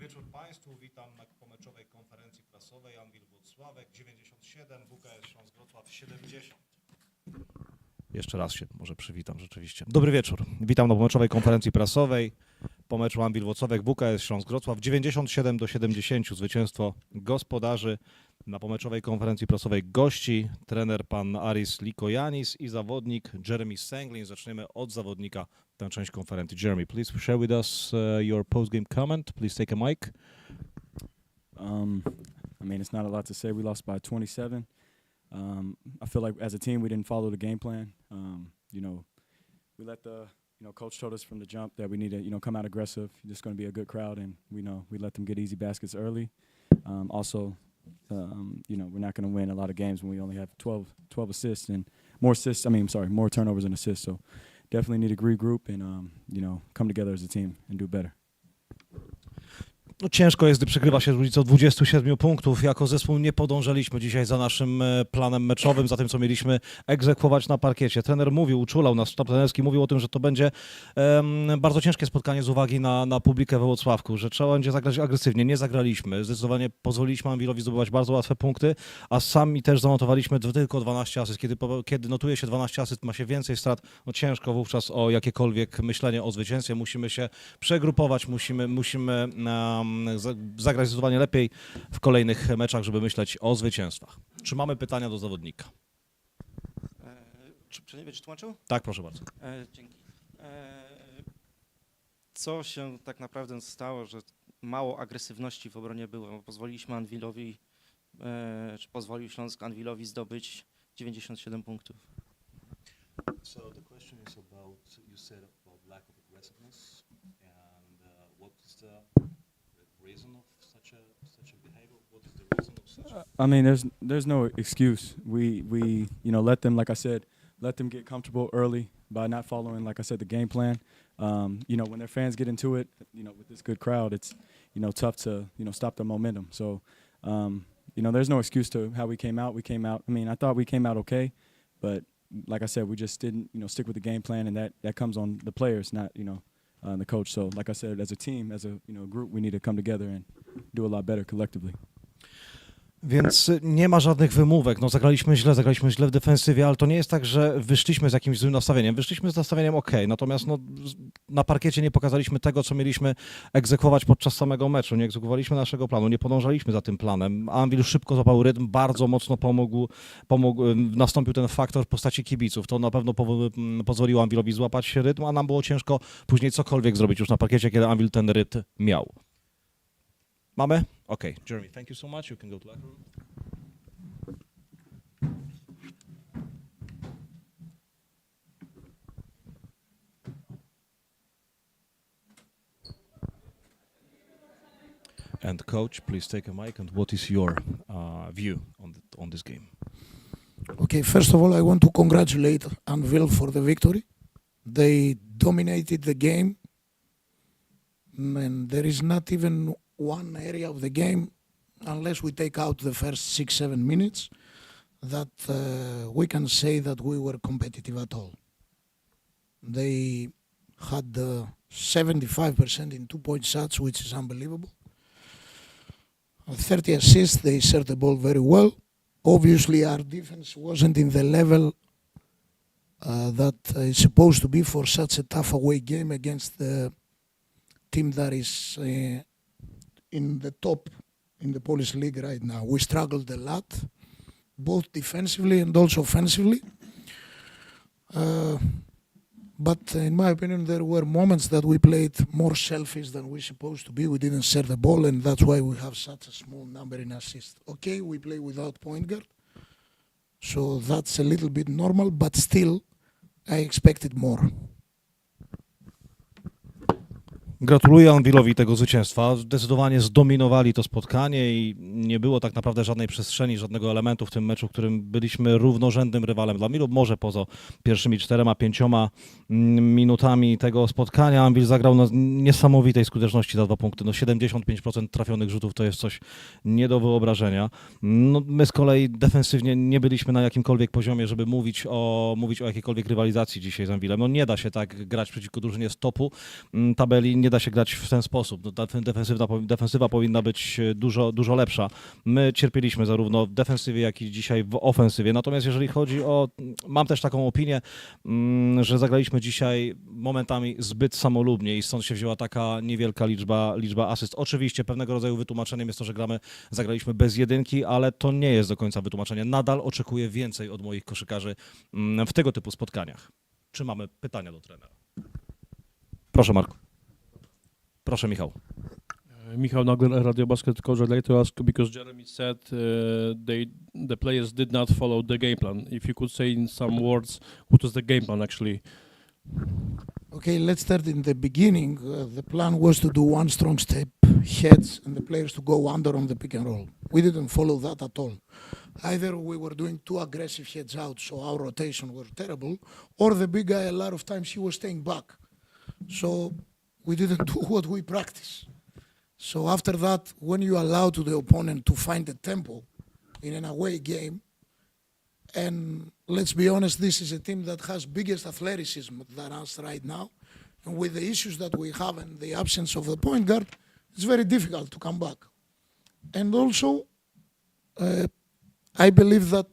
wieczór Państwu. Witam na pomeczowej konferencji prasowej Anwil Włocławek 97, WKS Śląsk Wrocław 70. Jeszcze raz się może przywitam rzeczywiście. Dobry wieczór. Witam na pomeczowej konferencji prasowej. Po meczu Anwil Włocławek WKS Śląsk Wrocław 97 do 70. Zwycięstwo gospodarzy. Na pomeczowej konferencji prasowej gości trener pan Aris Likojanis i zawodnik Jeremy Senglin. Zaczniemy od zawodnika tę część konferencji. Jeremy, please share with us uh, your post-game comment. Please take a mic. Um, I mean, it's not a lot to say. We lost by 27. Um, I feel like as a team, we didn't follow the game plan. Um, you know, we let the you know coach told us from the jump that we need to you know come out aggressive. It's going to be a good crowd, and we know we let them get easy baskets early. Um, also, um, you know, we're not going to win a lot of games when we only have 12, 12 assists and more assists. I mean, sorry, more turnovers and assists. So definitely need to regroup and um, you know come together as a team and do better. No ciężko jest, gdy przegrywa się różnicą 27 punktów. Jako zespół nie podążaliśmy dzisiaj za naszym e, planem meczowym, za tym, co mieliśmy egzekwować na parkiecie. Trener mówił, uczulał nas, sztab trenerski mówił o tym, że to będzie em, bardzo ciężkie spotkanie z uwagi na, na publikę we Włocławku, że trzeba będzie zagrać agresywnie. Nie zagraliśmy. Zdecydowanie pozwoliliśmy Anwilowi zdobywać bardzo łatwe punkty, a sami też zanotowaliśmy tylko 12 asyst. Kiedy, kiedy notuje się 12 asyst, ma się więcej strat, no ciężko wówczas o jakiekolwiek myślenie o zwycięstwie. Musimy się przegrupować, musimy, musimy za- zagrać zdecydowanie lepiej w kolejnych meczach, żeby myśleć o zwycięstwach. Czy mamy pytania do zawodnika? E, Czy będzie tłumaczył? Tak, proszę bardzo. E, dzięki. E, co się tak naprawdę stało, że mało agresywności w obronie było? Pozwoliliśmy Anwilowi, e, czy pozwolił Śląsk Anwilowi zdobyć 97 punktów. So the question is I mean, there's there's no excuse. We we you know let them like I said, let them get comfortable early by not following like I said the game plan. Um, you know when their fans get into it, you know with this good crowd, it's you know tough to you know stop the momentum. So um, you know there's no excuse to how we came out. We came out. I mean, I thought we came out okay, but like I said, we just didn't you know stick with the game plan, and that that comes on the players, not you know uh, the coach. So like I said, as a team, as a you know group, we need to come together and do a lot better collectively. Więc nie ma żadnych wymówek. No, zagraliśmy źle, zagraliśmy źle w defensywie, ale to nie jest tak, że wyszliśmy z jakimś złym nastawieniem. Wyszliśmy z nastawieniem ok, natomiast no, na parkiecie nie pokazaliśmy tego, co mieliśmy egzekwować podczas samego meczu. Nie egzekwowaliśmy naszego planu, nie podążaliśmy za tym planem. Anvil szybko złapał rytm, bardzo mocno pomógł, pomógł nastąpił ten faktor w postaci kibiców. To na pewno m, pozwoliło Anvilowi złapać rytm, a nam było ciężko później cokolwiek zrobić już na parkiecie, kiedy Anvil ten rytm miał. Mamy? Okay. Jeremy, thank you so much. You can go to the locker room. And coach, please take a mic. And what is your uh, view on the, on this game? Okay, first of all, I want to congratulate Anvil for the victory. They dominated the game, and there is not even one area of the game, unless we take out the first six, seven minutes, that uh, we can say that we were competitive at all. They had uh, 75% in two point shots, which is unbelievable. Uh, 30 assists, they served the ball very well obviously our defense wasn't in the level uh, that uh, supposed to be for such a tough away game against the team that is uh, in the top in the Polish league right now. We struggled a lot, both defensively and also offensively. Uh, but in my opinion, there were moments that we played more selfish than we're supposed to be. We didn't share the ball, and that's why we have such a small number in assists. Okay, we play without point guard, so that's a little bit normal, but still, I expected more. Gratuluję Anwilowi tego zwycięstwa. Zdecydowanie zdominowali to spotkanie i nie było tak naprawdę żadnej przestrzeni, żadnego elementu w tym meczu, w którym byliśmy równorzędnym rywalem dla Milu. Może poza pierwszymi czterema, pięcioma mm, minutami tego spotkania Anwil zagrał na niesamowitej skuteczności za dwa punkty. No 75% trafionych rzutów to jest coś nie do wyobrażenia. No, my z kolei defensywnie nie byliśmy na jakimkolwiek poziomie, żeby mówić o, mówić o jakiejkolwiek rywalizacji dzisiaj z Anwilem. No nie da się tak grać przeciwko drużynie z topu mm, tabeli, nie nie da się grać w ten sposób. No, def- defensywna, defensywa powinna być e, dużo, dużo lepsza. My cierpieliśmy zarówno w defensywie, jak i dzisiaj w ofensywie. Natomiast jeżeli chodzi o. Mam też taką opinię, mm, że zagraliśmy dzisiaj momentami zbyt samolubnie i stąd się wzięła taka niewielka liczba, liczba asyst. Oczywiście pewnego rodzaju wytłumaczeniem jest to, że gramy, zagraliśmy bez jedynki, ale to nie jest do końca wytłumaczenie. Nadal oczekuję więcej od moich koszykarzy mm, w tego typu spotkaniach. Czy mamy pytania do trenera? Proszę Marku. Proszę Michał. Michał Nagler, Radio Basket Coach. I'd like to ask because Jeremy said uh, they the players did not follow the game plan. If you could say in some words what was the game plan actually? Okay, let's start in the beginning. Uh, the plan was to do one strong step, heads, and the players to go under on the pick and roll. We didn't follow that at all. Either we were doing too aggressive heads out, so our rotation was terrible, or the big guy, a lot of times, he was staying back. So we didn't do what we practice. So after that, when you allow to the opponent to find the tempo in an away game, and let's be honest, this is a team that has biggest athleticism than us right now. And with the issues that we have and the absence of the point guard, it's very difficult to come back. And also, uh, I believe that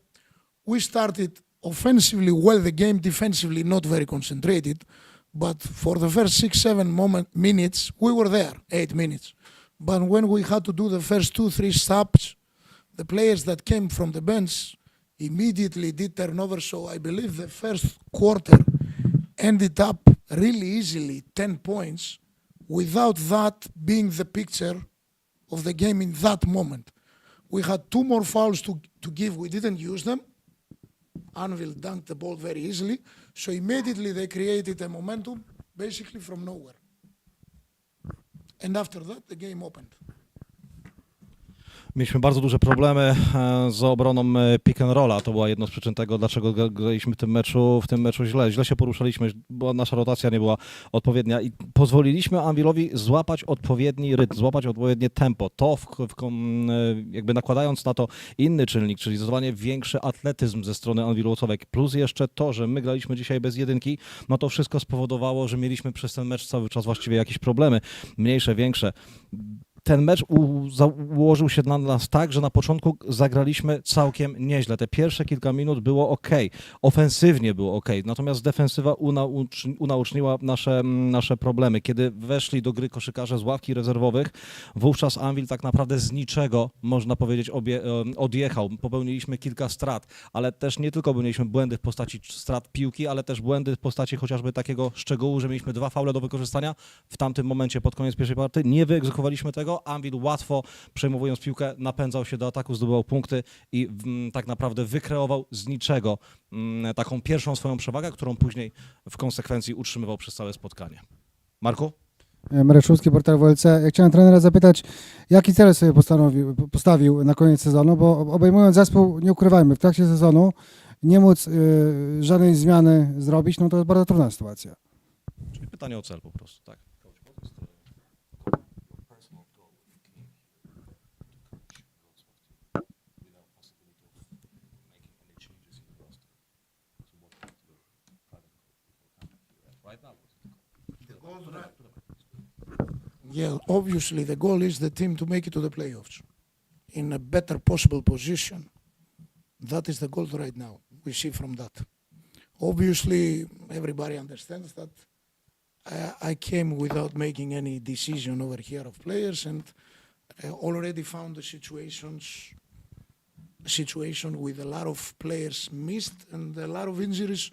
we started offensively well the game, defensively not very concentrated. But for the first six, seven moment, minutes, we were there, eight minutes. But when we had to do the first two, three stops, the players that came from the bench immediately did turnover. So I believe the first quarter ended up really easily 10 points without that being the picture of the game in that moment. We had two more fouls to, to give. We didn't use them. Anvil dunked the ball very easily. So immediately they created a momentum basically from nowhere. And after that, the game opened. Mieliśmy bardzo duże problemy e, z obroną e, pick and rolla. To była jedna z przyczyn tego, dlaczego gra- graliśmy w tym meczu, w tym meczu źle. Źle się poruszaliśmy, bo nasza rotacja nie była odpowiednia i pozwoliliśmy Anvilowi złapać odpowiedni rytm, złapać odpowiednie tempo. To w, w, e, jakby nakładając na to inny czynnik, czyli zdecydowanie większy atletyzm ze strony Anvilowcowek, plus jeszcze to, że my graliśmy dzisiaj bez jedynki, no to wszystko spowodowało, że mieliśmy przez ten mecz cały czas właściwie jakieś problemy, mniejsze, większe ten mecz ułożył się na nas tak, że na początku zagraliśmy całkiem nieźle. Te pierwsze kilka minut było ok, ofensywnie było ok, natomiast defensywa unaucz, unauczniła nasze, nasze problemy. Kiedy weszli do gry koszykarze z ławki rezerwowych, wówczas Anvil tak naprawdę z niczego, można powiedzieć, obie, em, odjechał. Popełniliśmy kilka strat, ale też nie tylko mieliśmy błędy w postaci strat piłki, ale też błędy w postaci chociażby takiego szczegółu, że mieliśmy dwa faule do wykorzystania w tamtym momencie pod koniec pierwszej partii. Nie wyegzekwowaliśmy tego. Anvil łatwo przejmowując piłkę napędzał się do ataku, zdobywał punkty i mm, tak naprawdę wykreował z niczego mm, taką pierwszą swoją przewagę, którą później w konsekwencji utrzymywał przez całe spotkanie. Marku? Marek Szulski, portal WLC. Ja chciałem trenera zapytać, jaki cel sobie postanowił, postawił na koniec sezonu, bo obejmując zespół, nie ukrywajmy, w trakcie sezonu nie móc y, żadnej zmiany zrobić, no to jest bardzo trudna sytuacja. Czyli pytanie o cel po prostu, tak. Yeah, obviously the goal is the team to make it to the playoffs in a better possible position. That is the goal right now. We see from that. Obviously, everybody understands that I, I came without making any decision over here of players and uh, already found the situations situation with a lot of players missed and a lot of injuries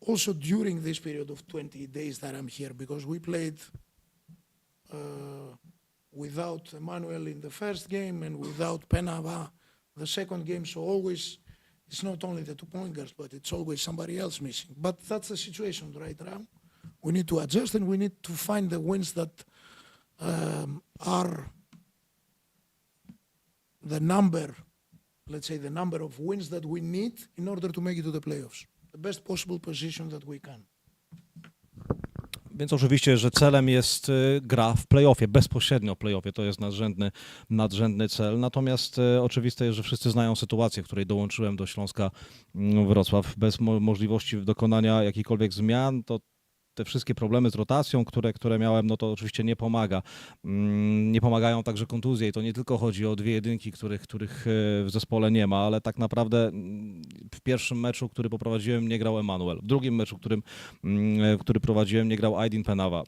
also during this period of 20 days that I'm here because we played without Emmanuel in the first game and without Penava the second game. So always, it's not only the two point guards, but it's always somebody else missing. But that's the situation right now. We need to adjust and we need to find the wins that um, are the number, let's say, the number of wins that we need in order to make it to the playoffs. The best possible position that we can. Więc oczywiście, że celem jest y, gra w playoffie, bezpośrednio playoffie, to jest nadrzędny, nadrzędny cel. Natomiast y, oczywiste jest, że wszyscy znają sytuację, w której dołączyłem do Śląska mm, Wrocław. Bez mo- możliwości dokonania jakichkolwiek zmian, to te wszystkie problemy z rotacją, które, które miałem, no to oczywiście nie pomaga. Mm, Nie pomagają także kontuzje i to nie tylko chodzi o dwie jedynki, których, których e, w zespole nie ma, ale tak naprawdę mm, w pierwszym meczu, który poprowadziłem, nie grał Emanuel. W drugim meczu, którym, mm, e, który prowadziłem, nie grał Aydin Penawa.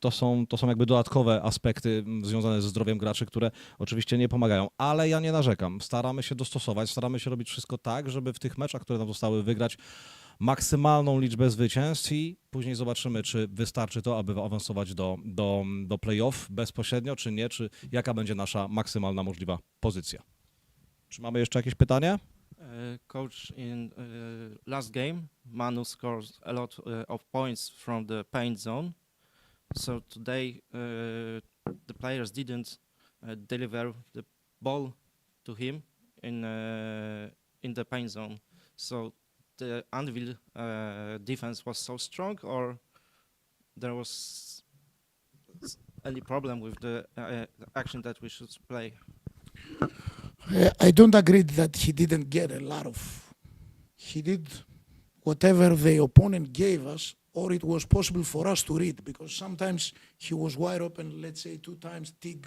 To są, to są jakby dodatkowe aspekty związane ze zdrowiem graczy, które oczywiście nie pomagają, ale ja nie narzekam. Staramy się dostosować, staramy się robić wszystko tak, żeby w tych meczach, które nam zostały wygrać, maksymalną liczbę zwycięstw i później zobaczymy, czy wystarczy to, aby awansować do, do, do playoff bezpośrednio, czy nie, czy jaka będzie nasza maksymalna możliwa pozycja. Czy mamy jeszcze jakieś pytanie? Uh, coach, in uh, last game, Manu scores a lot uh, of points from the paint zone. So today, uh, the players didn't uh, deliver the ball to him in uh, in the paint zone. So the Anvil uh, defense was so strong, or there was any problem with the uh, action that we should play. Uh, I don't agree that he didn't get a lot of. He did whatever the opponent gave us, or it was possible for us to read, because sometimes he was wide open, let's say two times, Tig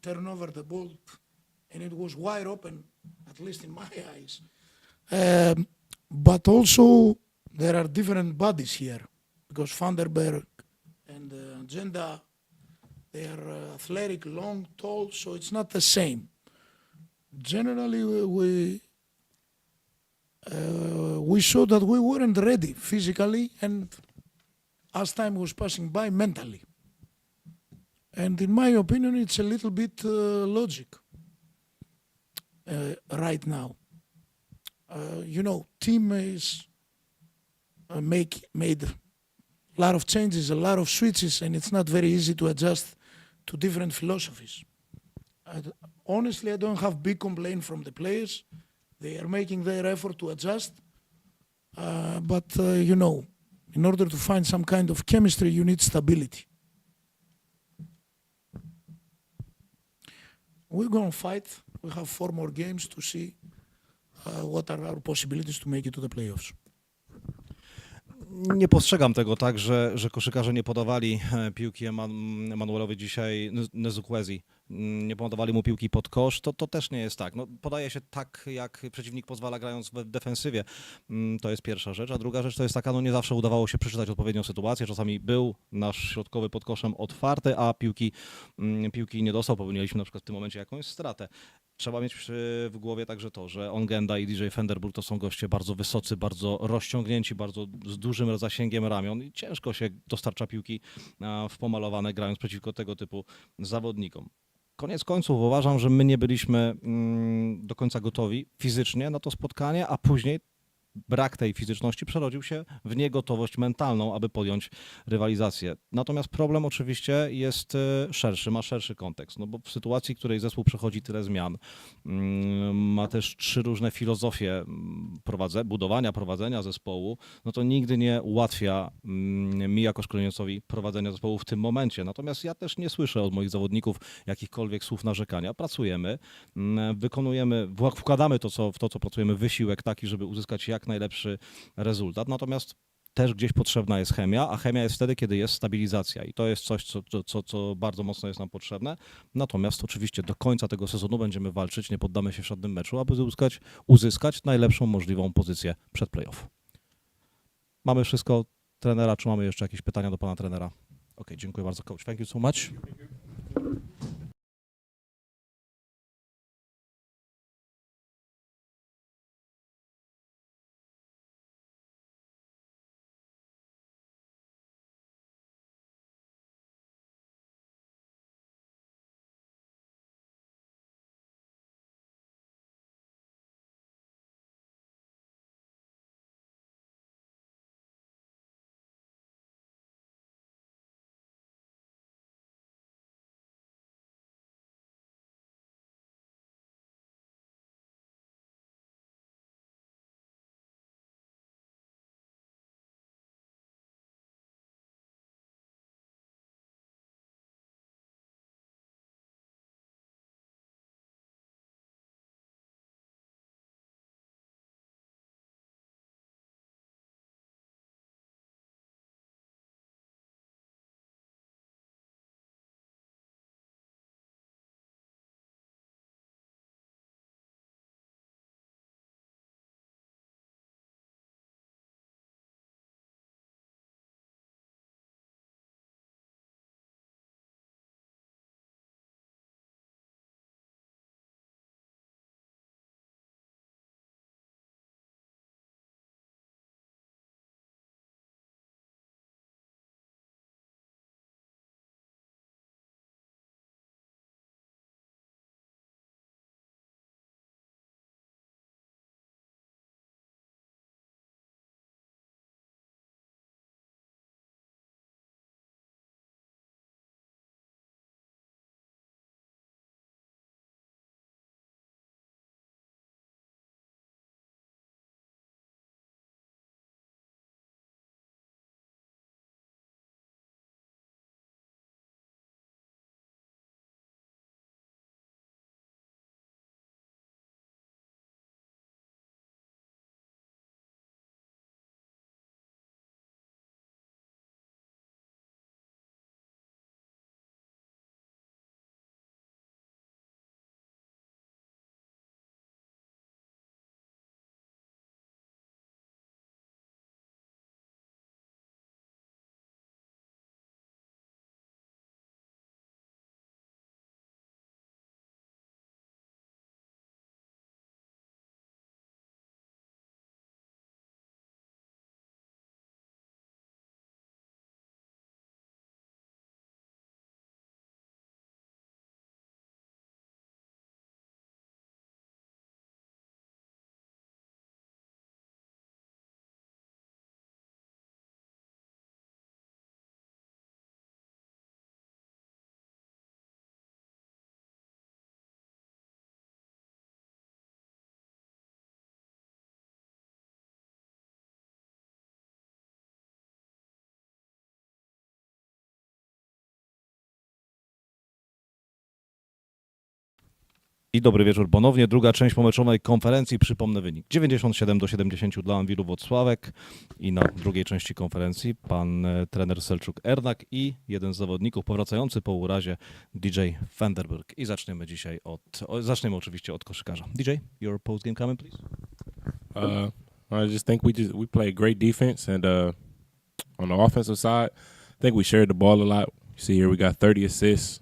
turn over the ball, and it was wide open, at least in my eyes. Um, but also, there are different bodies here, because Vanderberg and uh, Jenda, they are uh, athletic, long, tall, so it's not the same. Generally we we, uh, we saw that we weren't ready physically and as time was passing by mentally. And in my opinion it's a little bit uh, logic uh, right now you know team is uh, make made a lot of changes a lot of switches and it's not very easy to adjust to different philosophies I honestly, I don't have big complaint from the players. They are making their effort to adjust. Uh, but, uh, you know, in order to find some kind of chemistry, you need stability. We're going to fight. We have four more games to see uh, what are our possibilities to make it to the playoffs. Nie postrzegam tego tak, że, że koszykarze nie podawali e, piłki Eman- Emanuelowi dzisiaj Nezukwezi. Mm, Nie podawali mu piłki pod kosz, to, to też nie jest tak. No, podaje się tak, jak przeciwnik pozwala grając w defensywie. Mm, To jest pierwsza rzecz. A druga rzecz to jest taka, no nie zawsze udawało się przeczytać odpowiednią sytuację. Czasami był nasz środkowy pod koszem otwarty, a piłki, mm, piłki nie dostał. Popełniliśmy na przykład w tym momencie jakąś stratę. Trzeba mieć przy- w głowie także to, że Ongenda i DJ Fenderburg to są goście bardzo wysocy, bardzo rozciągnięci, bardzo z dużym zasięgiem ramion i ciężko się dostarcza piłki a, w pomalowane grając przeciwko tego typu zawodnikom. Koniec końców uważam, że my nie byliśmy mm, do końca gotowi fizycznie na to spotkanie, a później brak tej fizyczności przerodził się w niegotowość mentalną, aby podjąć rywalizację. Natomiast problem oczywiście jest e, szerszy, ma szerszy kontekst, no bo w sytuacji, w której zespół przechodzi tyle zmian, mm, ma też trzy różne filozofie mm, budowania, prowadzenia zespołu, no to nigdy nie ułatwia mm, mi jako szkoleniocowi prowadzenia zespołu w tym momencie. Natomiast ja też nie słyszę od moich zawodników jakichkolwiek słów narzekania. Pracujemy, wykonujemy, wkładamy to, co, w to, co pracujemy, wysiłek taki, żeby uzyskać jak najlepszy rezultat. Natomiast też gdzieś potrzebna jest chemia, a chemia jest wtedy, kiedy jest stabilizacja i to jest coś, co, co- co, co bardzo mocno jest nam potrzebne. Natomiast oczywiście do końca tego sezonu będziemy walczyć, nie poddamy się w żadnym meczu, aby uzyskać, uzyskać najlepszą możliwą pozycję przed playoff. Mamy wszystko trenera, czy mamy jeszcze jakieś pytania do pana trenera? Ok, dziękuję bardzo, coach. Thank you so much. I dobry wieczór ponownie. Druga część pomeczowej konferencji. Przypomnę wynik 97 do 70 dla Anwilu Włocławek. I na drugiej części konferencji pan e, trener Selczuk Ernak i jeden z zawodników powracający po urazie DJ Vanderburg. I zaczniemy dzisiaj od, zaczniemy oczywiście od koszykarza. DJ, your post game comment please. Uh, I just think we just we play great defense, and uh, on the offensive side, I think we shared the ball a lot. You see here, we got 30 assists,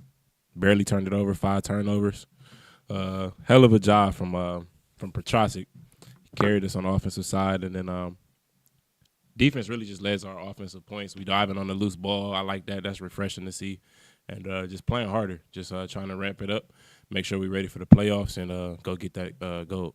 barely turned it over, five turnovers. Uh, hell of a job from uh, from Petrosic. Carried us on the offensive side, and then um, defense really just led our offensive points. We diving on the loose ball. I like that. That's refreshing to see, and uh, just playing harder, just uh, trying to ramp it up, make sure we're ready for the playoffs, and uh, go get that uh, gold.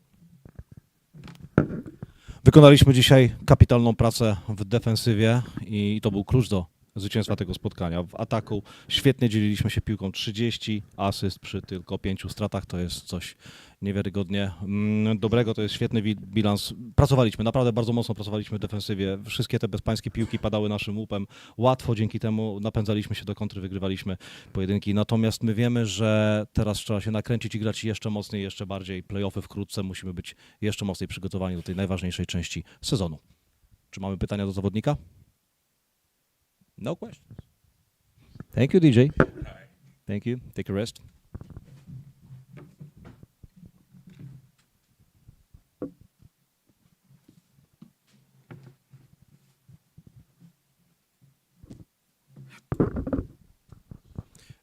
Wykonaliśmy dzisiaj kapitalną pracę w defensywie i to był klucz do zwycięstwa tego spotkania. W ataku świetnie dzieliliśmy się piłką 30 asyst przy tylko pięciu stratach. To jest coś niewiarygodnie mm, dobrego, to jest świetny wi- bilans. Pracowaliśmy, naprawdę bardzo mocno pracowaliśmy w defensywie. Wszystkie te bezpańskie piłki padały naszym łupem. Łatwo dzięki temu napędzaliśmy się do kontry, wygrywaliśmy pojedynki. Natomiast my wiemy, że teraz trzeba się nakręcić i grać jeszcze mocniej, jeszcze bardziej. Playoffy wkrótce musimy być jeszcze mocniej przygotowani do tej najważniejszej części sezonu. Czy mamy pytania do zawodnika? No questions. Thank you, DJ. Thank you. Take a rest.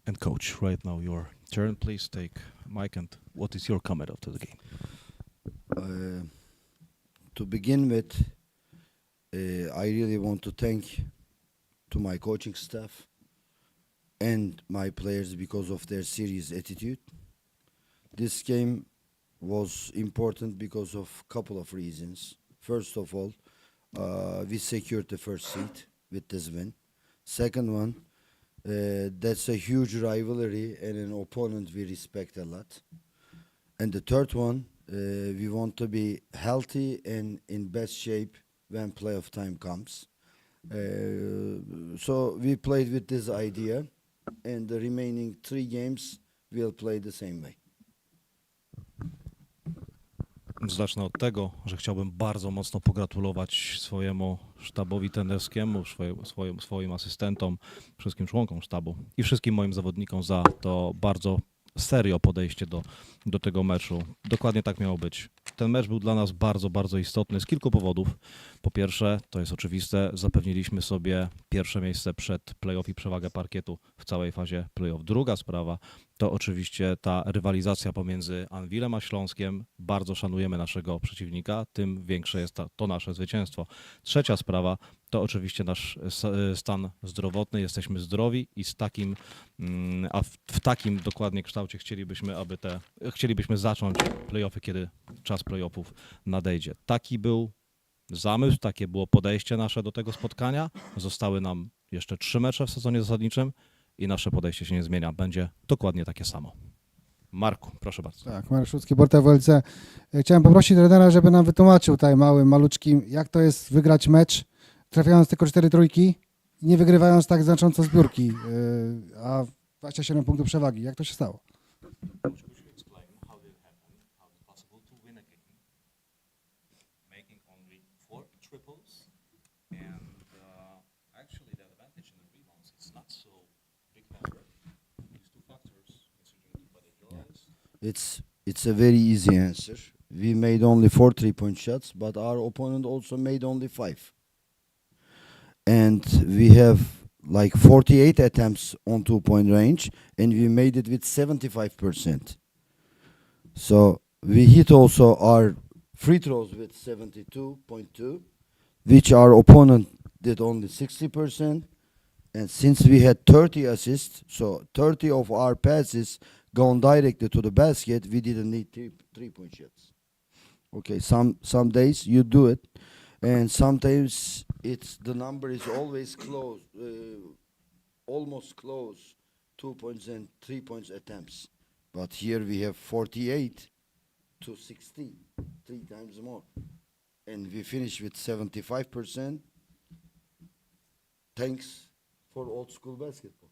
And coach, right now your turn. Please take mic and what is your comment after the game? Uh, to begin with, uh, I really want to thank to my coaching staff and my players because of their serious attitude. This game was important because of a couple of reasons. First of all, uh, we secured the first seat with this win. Second one, uh, that's a huge rivalry and an opponent we respect a lot. And the third one, uh, we want to be healthy and in best shape when playoff time comes. Uh, so we played with this idea, and the remaining three games we'll play the same way. Zacznę od tego, że chciałbym bardzo mocno pogratulować swojemu sztabowi tenerskiemu, swoim, swoim, swoim asystentom, wszystkim członkom sztabu i wszystkim moim zawodnikom za to bardzo serio podejście do, do tego meczu. Dokładnie tak miało być. Ten mecz był dla nas bardzo, bardzo istotny z kilku powodów. Po pierwsze, to jest oczywiste, zapewniliśmy sobie pierwsze miejsce przed playoff i przewagę parkietu w całej fazie playoff. Druga sprawa to oczywiście ta rywalizacja pomiędzy Anwilem a Śląskiem. Bardzo szanujemy naszego przeciwnika, tym większe jest to nasze zwycięstwo. Trzecia sprawa to oczywiście nasz s- stan zdrowotny. Jesteśmy zdrowi i z takim, mm, a w, w takim dokładnie kształcie chcielibyśmy, aby te, chcielibyśmy zacząć playoffy, kiedy czas playoffów nadejdzie. Taki był zamysł, takie było podejście nasze do tego spotkania. Zostały nam jeszcze trzy mecze w sezonie zasadniczym i nasze podejście się nie zmienia. Będzie dokładnie takie samo. Marku, proszę bardzo. Tak, Marek Szucki, Porta WLC. E, Chciałem poprosić trenera, żeby nam wytłumaczył tutaj małym, maluczkim, jak to jest wygrać mecz, trafiając tylko cztery trójki nie wygrywając tak znacząco zbiórki, yy, a 27 punktów przewagi. Jak to się stało? It's it's a very easy answer. We made only four three-point shots, but our opponent also made only five. And we have like 48 attempts on two-point range, and we made it with 75%. So we hit also our free throws with 72.2, which our opponent did only 60%. And since we had 30 assists, so 30 of our passes gone directly to the basket, we didn't need three, three point shots. Okay, some some days you do it, and sometimes it's the number is always close, uh, almost close, two points and three points attempts. But here we have 48 to 60, three times more, and we finish with 75 percent. Thanks for old school basketball.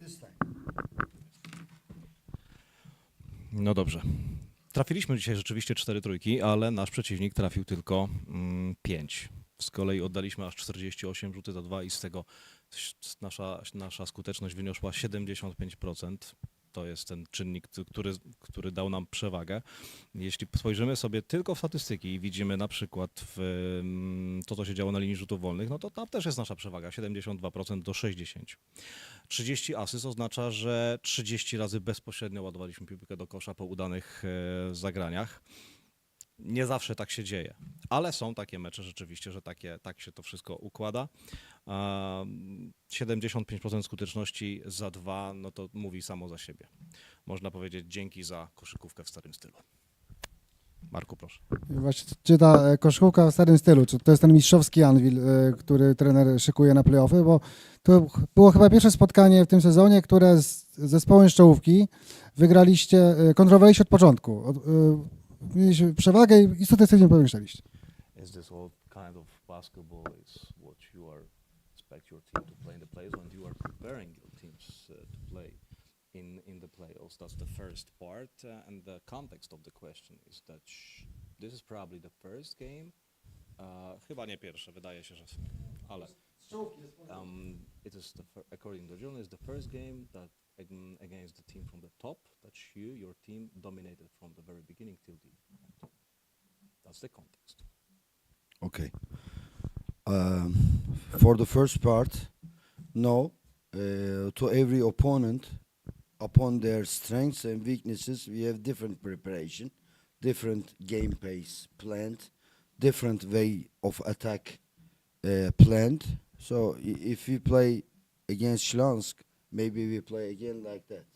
This time. No dobrze. Trafiliśmy dzisiaj rzeczywiście cztery trójki, ale nasz przeciwnik trafił tylko mm, pięć. Z kolei oddaliśmy aż 48 rzuty za dwa i z tego nasza, nasza skuteczność wyniosła 75%. To jest ten czynnik, który, który dał nam przewagę. Jeśli spojrzymy sobie tylko w statystyki i widzimy na przykład w, mm, to, co się działo na linii rzutów wolnych, no to tam też jest nasza przewaga, 72% do 60%. 30 asyst oznacza, że 30 razy bezpośrednio ładowaliśmy piłkę do kosza po udanych e, zagraniach. Nie zawsze tak się dzieje, ale są takie mecze rzeczywiście, że takie, tak się to wszystko układa. A, 75% skuteczności za dwa, no to mówi samo za siebie. Można powiedzieć dzięki za koszykówkę w starym stylu. Marku, proszę. Właśnie, czy ta e, koszykówka w starym stylu, czy to jest ten mistrzowski Anvil, e, który trener szykuje na playoffy, bo to było chyba pierwsze spotkanie w tym sezonie, które z zespołem z czołówki wygraliście, e, kontrolowaliście od początku. Mieliście przewagę i i sukcesywnie powiększaliście. Is this all kind of basketball is what you are expect your team to play in the playoffs when you are preparing your teams uh, to play in in the playoffs? That's the first part, uh, and the context of the question is that sh- this is probably the first game. Uh, chyba nie pierwsze, wydaje się, że ale um, it is the according to the journal, is the first game that against the team from the top that you your team dominated from the very beginning till the end. That's the context. Okay. Um, for the first part, no. Uh, to every opponent, upon their strengths and weaknesses, we have different preparation, different game pace planned, different way of attack uh, planned. So if we play against Slansk, maybe we play again like that.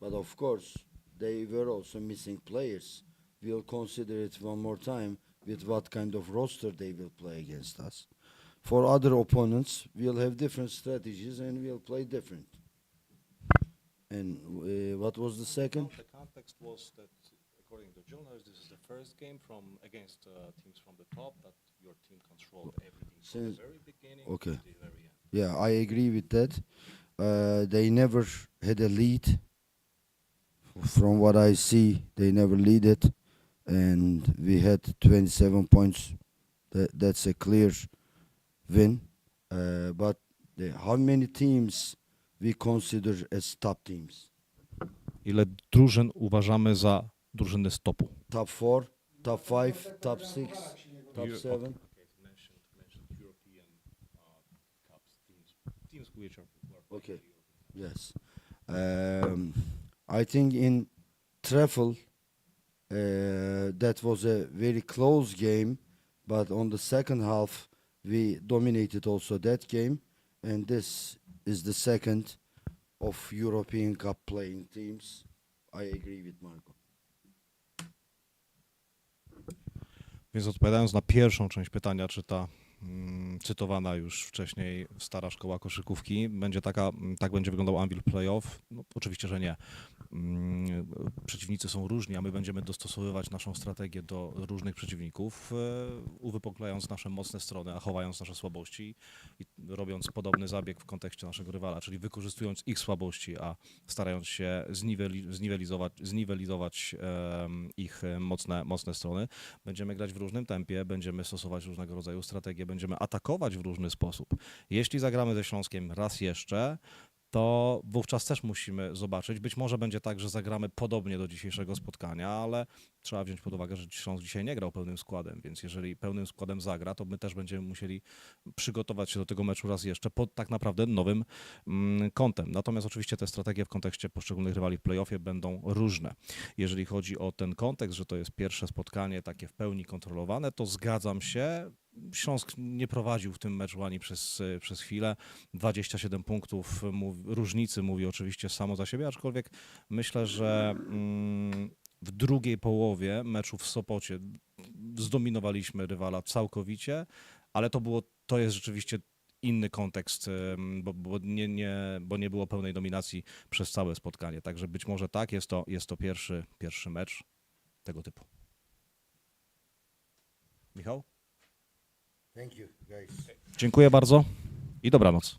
But of course, they were also missing players. We'll consider it one more time with what kind of roster they will play against us. For other opponents, we'll have different strategies and we'll play different. And uh, what was the second? The context was that, according to journalists, this is the first game from against uh, teams from the top that your team controlled everything from the very beginning okay. to the very end. Yeah, I agree with that. Uh, they never had a lead. From what I see, they never leaded, and we had 27 points. That, that's a clear win. Uh, but the, how many teams we consider as top teams? Ile drużyn uważamy za drużyny stopu? Top 4, top 5, top 6, top 7. Yes. Um, I think in Treffel, uh, that was a very close game, but on the second half, we dominated also that game, and this is the second of European Cup playing teams. I agree with Marco. Więc odpowiadając na pierwszą część pytania, czy ta cytowana już wcześniej stara szkoła koszykówki będzie taka, mm, tak będzie wyglądał Anvil Playoff? No, oczywiście, że nie. Mm, Przeciwnicy są różni, a my będziemy dostosowywać naszą strategię do różnych przeciwników, e, uwypuklając nasze mocne strony, a chowając nasze słabości i robiąc podobny zabieg w kontekście naszego rywala, czyli wykorzystując ich słabości, a starając się zniweli- zniwelizować, zniwelizować ich mocne, mocne strony. Będziemy grać w różnym tempie, będziemy stosować różnego rodzaju strategie, będziemy atakować w różny sposób. Jeśli zagramy ze Śląskiem raz jeszcze, to wówczas też musimy zobaczyć. Być może będzie tak, że zagramy podobnie do dzisiejszego spotkania, ale trzeba wziąć pod uwagę, że Śląsk dzisiaj nie grał pełnym składem, więc jeżeli pełnym składem zagra, to my też będziemy musieli przygotować się do tego meczu raz jeszcze pod tak naprawdę nowym mm, kątem. Natomiast oczywiście te strategie w kontekście poszczególnych rywali w playoffie będą różne. Jeżeli chodzi o ten kontekst, że to jest pierwsze spotkanie takie w pełni kontrolowane, to zgadzam się. Śląsk nie prowadził w tym meczu ani przez, przez chwilę. 27 punktów różnicy mówi oczywiście samo za siebie, aczkolwiek myślę, że mm, w drugiej połowie meczu w Sopocie zdominowaliśmy rywala całkowicie, ale to było, to jest rzeczywiście inny kontekst, em, bo, bo, nie, nie, bo nie było pełnej dominacji przez całe spotkanie. Także być może tak, jest to, jest to pierwszy, pierwszy mecz tego typu. Michał? Dziękuję bardzo i dobranoc.